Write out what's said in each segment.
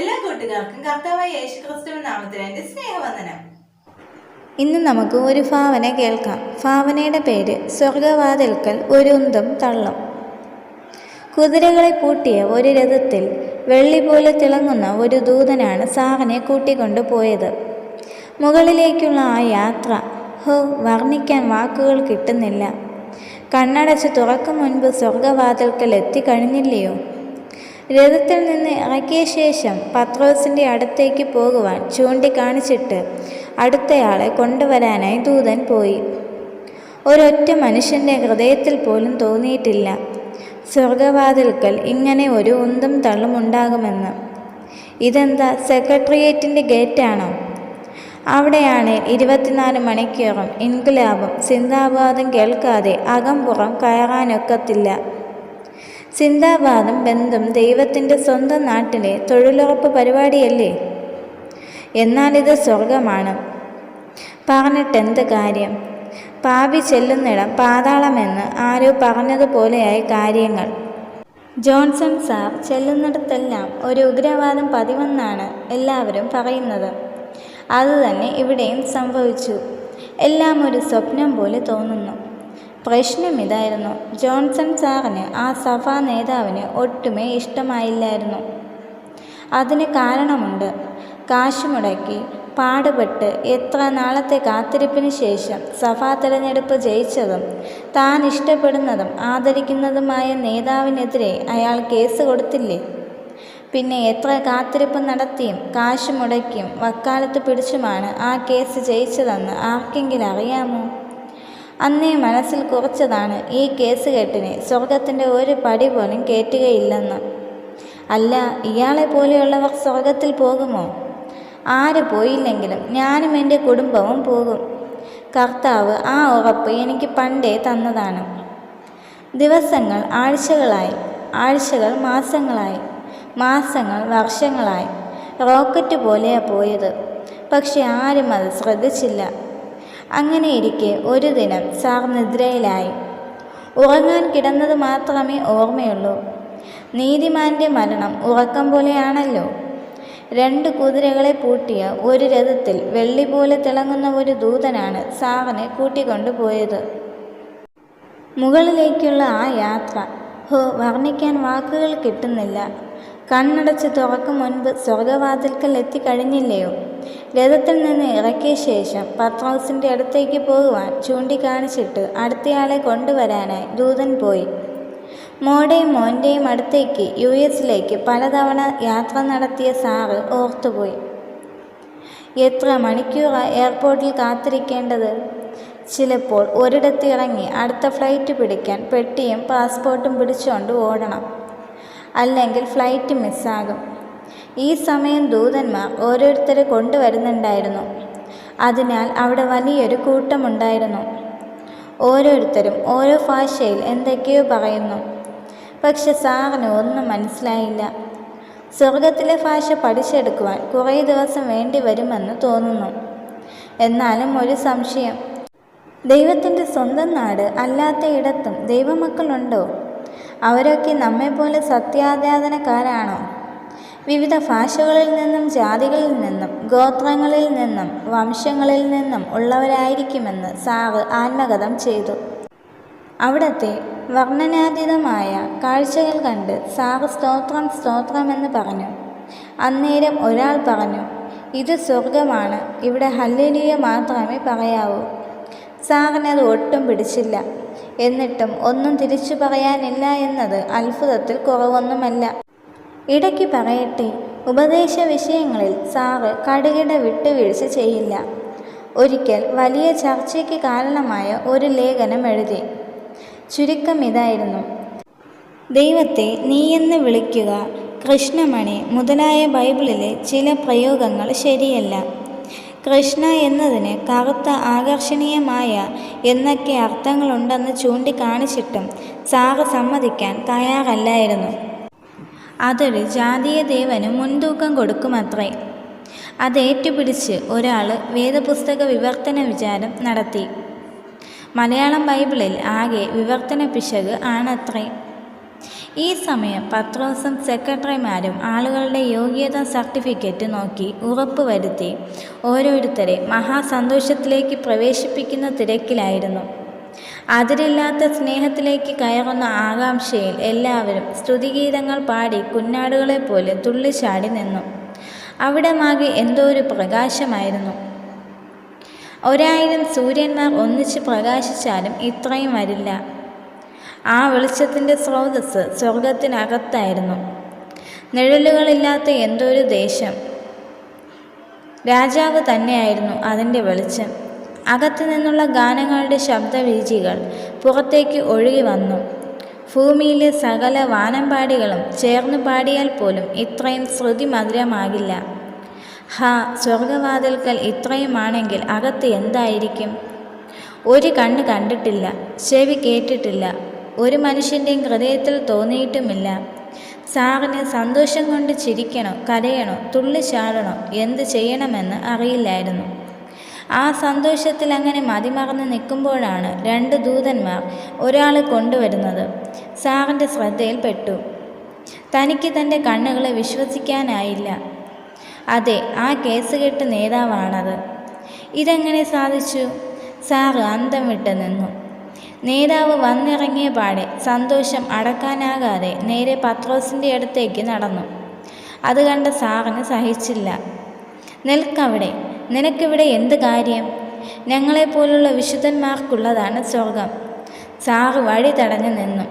എല്ലാ കൂട്ടുകാർക്കും കർത്താവായ യേശു ക്രിസ്തുവിൻ നാമത്തിൽ എന്റെ സ്നേഹവന്ദനം. ഇന്ന് നമുക്ക് ഒരു ഭാവന കേൾക്കാം. ഭാവനയുടെ പേര് സ്വർഗവാതിൽക്കൽ ഒരു തള്ളം. തള്ളും കുതിരകളെ പൂട്ടിയ ഒരു രഥത്തിൽ വെള്ളി പോലെ തിളങ്ങുന്ന ഒരു ദൂതനാണ് സാറിനെ കൂട്ടിക്കൊണ്ടു പോയത്. മുകളിലേക്കുള്ള ആ യാത്ര ഹോ വർണിക്കാൻ വാക്കുകൾ കിട്ടുന്നില്ല. കണ്ണടച്ച് തുറക്കും മുൻപ് സ്വർഗവാതിൽക്കൽ എത്തിക്കഴിഞ്ഞില്ലയോ രഥത്തിൽ നിന്ന് ഇറക്കിയ ശേഷം പത്രോസിന്റെ അടുത്തേക്ക് പോകുവാൻ ചൂണ്ടിക്കാണിച്ചിട്ട് അടുത്തയാളെ കൊണ്ടുവരാനായി ദൂതൻ പോയി. ഒരൊറ്റ മനുഷ്യന്റെ ഹൃദയത്തിൽ പോലും തോന്നിയിട്ടില്ല. സ്വർഗവാതിൽക്കൽ ഇങ്ങനെ ഒരു ഉന്തും തള്ളും ഉണ്ടാകുമെന്ന്. ഇതെന്താ സെക്രട്ടേറിയറ്റിന്റെ ഗേറ്റാണോ? അവിടെയാണ് ഇരുപത്തിനാല് മണിക്കൂറും ഇൻകുലാബും സിന്താബാദും കേൾക്കാതെ അകംപുറം കയറാനൊക്കത്തില്ല. സിന്ദാബാദും ബന്ധം ദൈവത്തിന്റെ സ്വന്തം നാട്ടിലെ തൊഴിലുറപ്പ് പരിപാടിയല്ലേ? എന്നാൽ ഇത് സ്വർഗമാണ് പറഞ്ഞിട്ടെന്ത് കാര്യം? പാപി ചെല്ലുന്നിടം പാതാളമെന്ന് ആരോ പറഞ്ഞതുപോലെയായി കാര്യങ്ങൾ. ജോൺസൺ സാർ ചെല്ലുന്നിടത്തെല്ലാം ഒരു ഉഗ്രവാദം പതിവെന്നാണ് എല്ലാവരും പറയുന്നത്. അതുതന്നെ ഇവിടെയും സംഭവിച്ചു. എല്ലാം ഒരു സ്വപ്നം പോലെ തോന്നുന്നു. പ്രശ്നം ഇതായിരുന്നു ജോൺസൺ സാറിന് ആ സഭാ നേതാവിന് ഒട്ടുമേ ഇഷ്ടമായില്ലായിരുന്നു. അതിന് കാരണമുണ്ട്. കാശ് മുടക്കി പാടുപെട്ട് എത്ര നാളത്തെ കാത്തിരിപ്പിന് ശേഷം സഭാ തെരഞ്ഞെടുപ്പ് ജയിച്ചതും താൻ ഇഷ്ടപ്പെടുന്നതും ആദരിക്കുന്നതുമായ നേതാവിനെതിരെ അയാൾ കേസ് കൊടുത്തില്ലേ? പിന്നെ എത്ര കാത്തിരിപ്പ് നടത്തിയും കാശ് മുടക്കിയും വക്കാലത്ത് പിടിച്ചുമാണ് ആ കേസ് ജയിച്ചതെന്ന് ആർക്കെങ്കിലും അറിയാമോ അന്നേ മനസ്സിൽ കുറച്ചതാണ് ഈ കേസ് കെട്ടിനെ. സ്വർഗത്തിന്റെ ഒരു പടി പോലും കയറ്റുകയില്ലെന്ന് അല്ല ഇയാളെ പോലെയുള്ളവർ സ്വർഗത്തിൽ പോകുമോ? ആര് പോയില്ലെങ്കിലും ഞാനും എന്റെ കുടുംബവും പോകും. കർത്താവ് ആ ഉറപ്പ് എനിക്ക് പണ്ടേ തന്നതാണ്. ദിവസങ്ങൾ ആഴ്ചകളായി. ആഴ്ചകൾ മാസങ്ങളായി. മാസങ്ങൾ വർഷങ്ങളായി. റോക്കറ്റ് പോലെയാണ് പോയത്. പക്ഷെ ആരും അത് ശ്രദ്ധിച്ചില്ല. അങ്ങനെയിരിക്കെ ഒരു ദിനം സാർ നിദ്രയിലായി. ഉറങ്ങാൻ കിടന്നത് മാത്രമേ ഓർമ്മയുള്ളൂ. നീതിമാന്റെ മരണം ഉറക്കം പോലെയാണല്ലോ. രണ്ട് കുതിരകളെ പൂട്ടിയ ഒരു രഥത്തിൽ വെള്ളി പോലെ തിളങ്ങുന്ന ഒരു ദൂതനാണ് സാറിനെ കൂട്ടിക്കൊണ്ടുപോയത് മുകളിലേക്കുള്ള ആ യാത്ര ഹോ വർണിക്കാൻ വാക്കുകൾ കിട്ടുന്നില്ല. കണ്ണടച്ച് തുറക്കും മുൻപ് സ്വർഗവാതിൽക്കൽ എത്തിക്കഴിഞ്ഞില്ലയോ രഥത്തിൽ നിന്ന് ഇറക്കിയ ശേഷം പത്രോസിന്റെ അടുത്തേക്ക് പോകുവാൻ ചൂണ്ടിക്കാണിച്ചിട്ട് അടുത്തയാളെ കൊണ്ടുവരാനായി ദൂതൻ പോയി. മോടെയും മോന്റെയും അടുത്തേക്ക് യു എസിലേക്ക് പലതവണ യാത്ര നടത്തിയ സാറ് ഓർത്തുപോയി. എത്ര മണിക്കൂറാണ് എയർപോർട്ടിൽ കാത്തിരിക്കേണ്ടത്? ചിലപ്പോൾ ഒരിടത്ത് ഇറങ്ങി അടുത്ത ഫ്ലൈറ്റ് പിടിക്കാൻ പെട്ടിയും പാസ്പോർട്ടും പിടിച്ചുകൊണ്ട് ഓടണം. അല്ലെങ്കിൽ ഫ്ലൈറ്റ് മിസ്സാകും ഈ സമയം ദൂതന്മാർ ഓരോരുത്തരെ കൊണ്ടുവരുന്നുണ്ടായിരുന്നു. അതിനാൽ അവിടെ വലിയൊരു കൂട്ടമുണ്ടായിരുന്നു. ഓരോരുത്തരും ഓരോ ഭാഷയിൽ എന്തൊക്കെയോ പറയുന്നു. പക്ഷെ സാറിന് ഒന്നും മനസ്സിലായില്ല. സ്വർഗത്തിലെ ഭാഷ പഠിച്ചെടുക്കുവാൻ കുറേ ദിവസം വേണ്ടി വരുമെന്ന് തോന്നുന്നു. എന്നാലും ഒരു സംശയം. ദൈവത്തിന്റെ സ്വന്തം നാട് അല്ലാത്ത അല്ലാത്തയിടത്തും ദൈവമക്കളുണ്ടോ? അവരൊക്കെ നമ്മെപ്പോലെ സത്യാരാധനക്കാരാണോ വിവിധ ഭാഷകളിൽ നിന്നും ജാതികളിൽ നിന്നും ഗോത്രങ്ങളിൽ നിന്നും വംശങ്ങളിൽ നിന്നും ഉള്ളവരായിരിക്കുമെന്ന് സാവ് ആത്മകഥം ചെയ്തു. അവിടത്തെ വർണനാതീതമായ കാഴ്ചകൾ കണ്ട് സാവ് സ്തോത്രം സ്തോത്രമെന്ന് പറഞ്ഞു. അന്നേരം ഒരാൾ പറഞ്ഞു ഇത് സ്വർഗമാണ് ഇവിടെ ഹല്ലലിയ മാത്രമേ പറയാവൂ. സാറിനത് ഒട്ടും പിടിച്ചില്ല. എന്നിട്ടും ഒന്നും തിരിച്ചു പറയാനില്ല എന്നത് അത്ഭുതത്തിൽ കുറവൊന്നുമല്ല. ഇടയ്ക്ക് പറയട്ടെ ഉപദേശ വിഷയങ്ങളിൽ സാറ് കടുകിട വിട്ടുവീഴ്ച ചെയ്യില്ല. ഒരിക്കൽ വലിയ ചർച്ചയ്ക്ക് കാരണമായ ഒരു ലേഖനം എഴുതി. ചുരുക്കം ഇതായിരുന്നു. ദൈവത്തെ നീയെന്ന് വിളിക്കുക കൃഷ്ണമണി മുതലായ ബൈബിളിലെ ചില പ്രയോഗങ്ങൾ ശരിയല്ല. കൃഷ്ണ എന്നതിന് കറുത്ത ആകർഷണീയമായ എന്നൊക്കെ അർത്ഥങ്ങളുണ്ടെന്ന് ചൂണ്ടിക്കാണിച്ചിട്ടും സാറ് സമ്മതിക്കാൻ തയ്യാറല്ലായിരുന്നു. അതൊരു ജാതീയ ദേവന് മുൻതൂക്കം കൊടുക്കുമത്രേ. അതേറ്റുപിടിച്ച് ഒരാൾ വേദപുസ്തക വിവർത്തന വിചാരം നടത്തി. മലയാളം ബൈബിളിൽ ആകെ വിവർത്തന പിശക് ആണത്രേ. ഈ സമയം പത്രോസും സെക്രട്ടറിമാരും ആളുകളുടെ യോഗ്യതാ സർട്ടിഫിക്കറ്റ് നോക്കി ഉറപ്പ് വരുത്തി ഓരോരുത്തരെ മഹാസന്തോഷത്തിലേക്ക് പ്രവേശിപ്പിക്കുന്ന തിരക്കിലായിരുന്നു. അതിരില്ലാത്ത സ്നേഹത്തിലേക്ക് കയറുന്ന ആകാംക്ഷയിൽ എല്ലാവരും സ്തുതിഗീതങ്ങൾ പാടി കുഞ്ഞാടുകളെ പോലെ തുള്ളിച്ചാടി നിന്നു. അവിടമാകെ എന്തോ ഒരു പ്രകാശമായിരുന്നു. ഒരായിരം സൂര്യന്മാർ ഒന്നിച്ച് പ്രകാശിച്ചാലും ഇത്രയും വരില്ല. ആ വെളിച്ചത്തിന്റെ സ്രോതസ് സ്വർഗത്തിനകത്തായിരുന്നു നിഴലുകളില്ലാത്ത എന്തോ ഒരു ദേശം. രാജാവ് തന്നെയായിരുന്നു അതിന്റെ വെളിച്ചം. അകത്തു നിന്നുള്ള ഗാനങ്ങളുടെ ശബ്ദവീചികൾ പുറത്തേക്ക് ഒഴുകി വന്നു. ഭൂമിയിലെ സകല വാനമ്പാടികളും ചേർന്ന് പാടിയാൽ പോലും ഇത്രയും ശ്രുതി മധുരമാകില്ല ഹാ സ്വർഗവാതിൽക്കൽ ഇത്രയുമാണെങ്കിൽ അകത്ത് എന്തായിരിക്കും? ഒരു കണ്ണ് കണ്ടിട്ടില്ല ചെവി കേട്ടിട്ടില്ല. ഒരു മനുഷ്യന്റെയും ഹൃദയത്തിൽ തോന്നിയിട്ടുമില്ല. സാറിന് സന്തോഷം കൊണ്ട് ചിരിക്കണോ കരയണോ തുള്ളിച്ചാടണോ എന്ത് ചെയ്യണമെന്ന് അറിയില്ലായിരുന്നു. ആ സന്തോഷത്തിൽ അങ്ങനെ മതിമറന്ന് നിൽക്കുമ്പോഴാണ് രണ്ട് ദൂതന്മാർ ഒരാളെ കൊണ്ടുവരുന്നത്. സാറിന്റെ ശ്രദ്ധയിൽപ്പെട്ടു. തനിക്ക് തന്റെ കണ്ണുകളെ വിശ്വസിക്കാനായില്ല. അതെ ആ കേസ് കെട്ട് നേതാവാണത്. ഇതെങ്ങനെ സാധിച്ചു? സാറ് അന്തം വിട്ട് നിന്നു. നേതാവ് വന്നിറങ്ങിയ പാടെ സന്തോഷം അടക്കാനാകാതെ നേരെ പത്രോസിന്റെ അടുത്തേക്ക് നടന്നു. അത് കണ്ട സാറിന് സഹിച്ചില്ല. നിൽക്കവിടെ നിനക്കിവിടെ എന്ത് കാര്യം? ഞങ്ങളെപ്പോലുള്ള വിശുദ്ധന്മാർക്കുള്ളതാണ് സ്വർഗം സാറ് വഴി തടഞ്ഞു നിന്നു.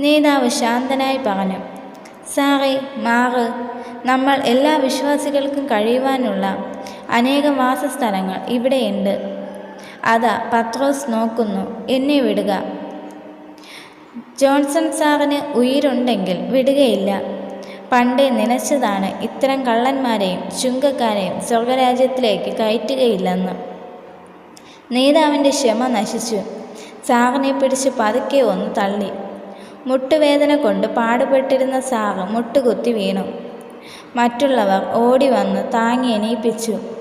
നേതാവ് ശാന്തനായി പറഞ്ഞു സാറേ മാറ്. നമ്മൾ എല്ലാ വിശ്വാസികൾക്കും കഴിയുവാനുള്ള അനേകം വാസസ്ഥലങ്ങൾ ഇവിടെയുണ്ട്. അതാ പത്രോസ് നോക്കുന്നു എന്നെ വിടുക. ജോൺസൺ സാറിന് ഉയിരുണ്ടെങ്കിൽ വിടുകയില്ല. പണ്ടേ നനച്ചതാണ് ഇത്തരം കള്ളന്മാരെയും ചുങ്കക്കാരെയും സ്വർഗരാജ്യത്തിലേക്ക് കയറ്റുകയില്ലെന്ന്. നേതാവിന്റെ ക്ഷമ നശിച്ചു. സാറിനെ പിടിച്ച് പതുക്കെ ഒന്ന് തള്ളി. മുട്ടുവേദന കൊണ്ട് പാടുപെട്ടിരുന്ന സാറ് മുട്ടുകുത്തി വീണു. മറ്റുള്ളവർ ഓടി വന്ന് താങ്ങി എണീപ്പിച്ചു.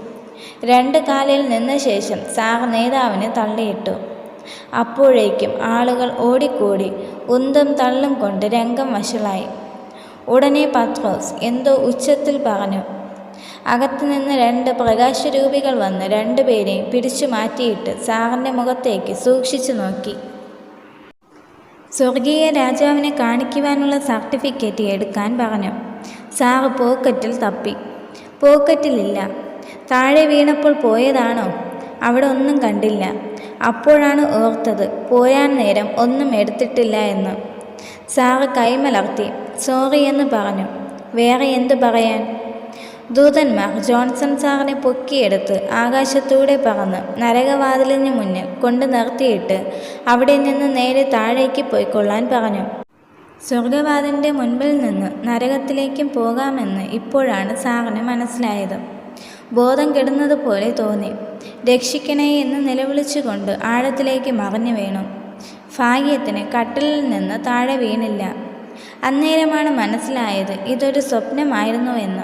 രണ്ട് കാലിൽ നിന്ന ശേഷം സാർ നേതാവിനെ തള്ളിയിട്ടു. അപ്പോഴേക്കും ആളുകൾ ഓടിക്കൂടി ഉന്തും തള്ളും കൊണ്ട് രംഗം വഷളായി. ഉടനെ പത്രോസ് എന്തോ ഉച്ചത്തിൽ പറഞ്ഞു. അകത്തുനിന്ന് രണ്ട് പ്രകാശരൂപികൾ വന്ന് രണ്ടുപേരെയും പിടിച്ചു മാറ്റിയിട്ട് സാറിന്റെ മുഖത്തേക്ക് സൂക്ഷിച്ചു നോക്കി. സ്വർഗീയ രാജാവിനെ കാണിക്കുവാനുള്ള സർട്ടിഫിക്കറ്റ് എടുക്കാൻ പറഞ്ഞു. സാർ പോക്കറ്റിൽ തപ്പി. പോക്കറ്റിലില്ല താഴെ വീണപ്പോൾ പോയതാണോ? അവിടെ ഒന്നും കണ്ടില്ല. അപ്പോഴാണ് ഓർത്തത് പോരാൻ നേരം ഒന്നും എടുത്തിട്ടില്ല എന്ന്. സാറ് കൈമലർത്തി സോറി എന്ന് പറഞ്ഞു. വേറെ എന്ത് പറയാൻ? ദൂതന്മാർ ജോൺസൺ സാറിനെ പൊക്കിയെടുത്ത് ആകാശത്തൂടെ പറന്ന് നരകവാതിലിന് മുന്നിൽ കൊണ്ടു നിർത്തിയിട്ട് അവിടെ നിന്ന് നേരെ താഴേക്ക് പോയിക്കൊള്ളാൻ പറഞ്ഞു. സ്വർഗവാതിന്റെ മുൻപിൽ നിന്ന് നരകത്തിലേക്കും പോകാമെന്ന് ഇപ്പോഴാണ് സാറിന് മനസ്സിലായത്. ബോധം കെടുന്നത് പോലെ തോന്നി. രക്ഷിക്കണേ എന്ന് നിലവിളിച്ചുകൊണ്ട് ആഴത്തിലേക്ക് മറഞ്ഞു വീണു. ഭാഗ്യത്തിന് കട്ടിലിൽ നിന്ന് താഴെ വീണില്ല. അന്നേരമാണ് മനസ്സിലായത് ഇതൊരു സ്വപ്നമായിരുന്നുവെന്ന്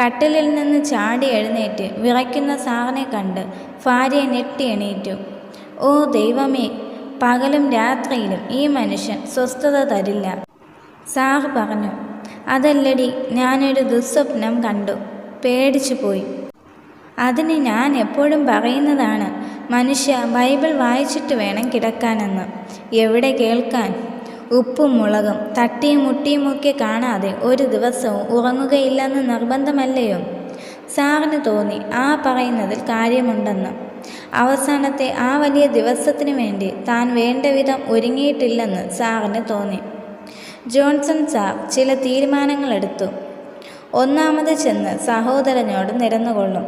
കട്ടിലിൽ നിന്ന് ചാടി എഴുന്നേറ്റ് വിറയ്ക്കുന്ന സാറിനെ കണ്ട് ഭാര്യ ഞെട്ടി എണീറ്റു. ഓ ദൈവമേ പകലും രാത്രിയിലും ഈ മനുഷ്യൻ സ്വസ്ഥത തരില്ല സാർ പറഞ്ഞു. അതല്ലടി ഞാനൊരു ദുസ്വപ്നം കണ്ടു. പേടിച്ചു പോയി. അതിന് ഞാൻ എപ്പോഴും പറയുന്നതാണ് മനുഷ്യ ബൈബിൾ വായിച്ചിട്ട് വേണം കിടക്കാനെന്ന്. എവിടെ കേൾക്കാൻ? ഉപ്പും മുളകും തട്ടിയും മുട്ടിയുമൊക്കെ കാണാതെ ഒരു ദിവസവും ഉറങ്ങുകയില്ലെന്ന് നിർബന്ധമല്ലയോ? സാറിന് തോന്നി ആ പറയുന്നതിൽ കാര്യമുണ്ടെന്ന്. അവസാനത്തെ ആ വലിയ ദിവസത്തിന് വേണ്ടി താൻ വേണ്ട വിധം ഒരുങ്ങിയിട്ടില്ലെന്ന് സാറിന് തോന്നി. ജോൺസൺ സാർ ചില തീരുമാനങ്ങളെടുത്തു. ഒന്നാമത് ചെന്ന് സഹോദരനോട് നിരന്നുകൊള്ളും.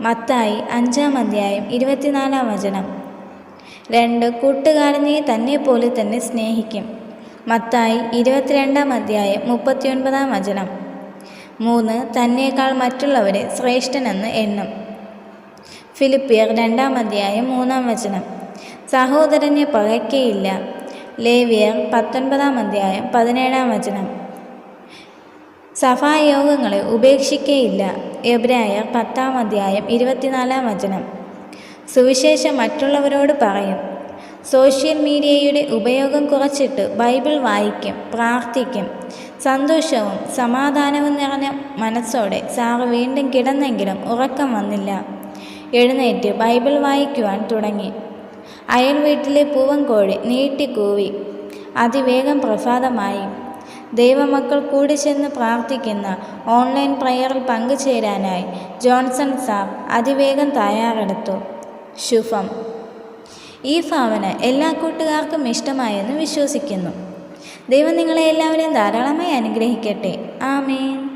മത്തായി അഞ്ചാം അധ്യായം ഇരുപത്തിനാലാം വചനം. രണ്ട് കൂട്ടുകാരനെ തന്നെ പോലെ തന്നെ സ്നേഹിക്കും. മത്തായി ഇരുപത്തിരണ്ടാം അധ്യായം മുപ്പത്തിയൊൻപതാം വചനം. മൂന്ന് തന്നെക്കാൾ മറ്റുള്ളവരെ ശ്രേഷ്ഠനെന്ന് എണ്ണും. ഫിലിപ്പിയർ രണ്ടാം അധ്യായം മൂന്നാം വചനം. സഹോദരനെ പകയ്ക്കയില്ല ലേവിയർ പത്തൊൻപതാം അധ്യായം പതിനേഴാം വചനം. സഭായോഗങ്ങളെ ഉപേക്ഷിക്കയില്ല. എബ്രായർ പത്താം അധ്യായം ഇരുപത്തിനാലാം വചനം. സുവിശേഷം മറ്റുള്ളവരോട് പറയും സോഷ്യൽ മീഡിയയുടെ ഉപയോഗം കുറച്ചിട്ട് ബൈബിൾ വായിക്കും പ്രാർത്ഥിക്കും. സന്തോഷവും സമാധാനവും നിറഞ്ഞ മനസ്സോടെ സാറ് വീണ്ടും കിടന്നെങ്കിലും ഉറക്കം വന്നില്ല. എഴുന്നേറ്റ് ബൈബിൾ വായിക്കുവാൻ തുടങ്ങി. അയൽ വീട്ടിലെ പൂവൻ കോഴി നീട്ടിക്കൂവി അതിവേഗം പ്രഭാതമായി. ദൈവമക്കൾ കൂടി ചെന്ന് പ്രാർത്ഥിക്കുന്ന ഓൺലൈൻ പ്രയറിൽ പങ്കുചേരാനായി ജോൺസൺ സാബ് അതിവേഗം തയ്യാറെടുത്തു. ശുഭം. ഈ ഭാവന എല്ലാ കൂട്ടുകാർക്കും ഇഷ്ടമായെന്ന് വിശ്വസിക്കുന്നു. ദൈവം നിങ്ങളെ എല്ലാവരെയും ധാരാളമായി അനുഗ്രഹിക്കട്ടെ. ആമേൻ.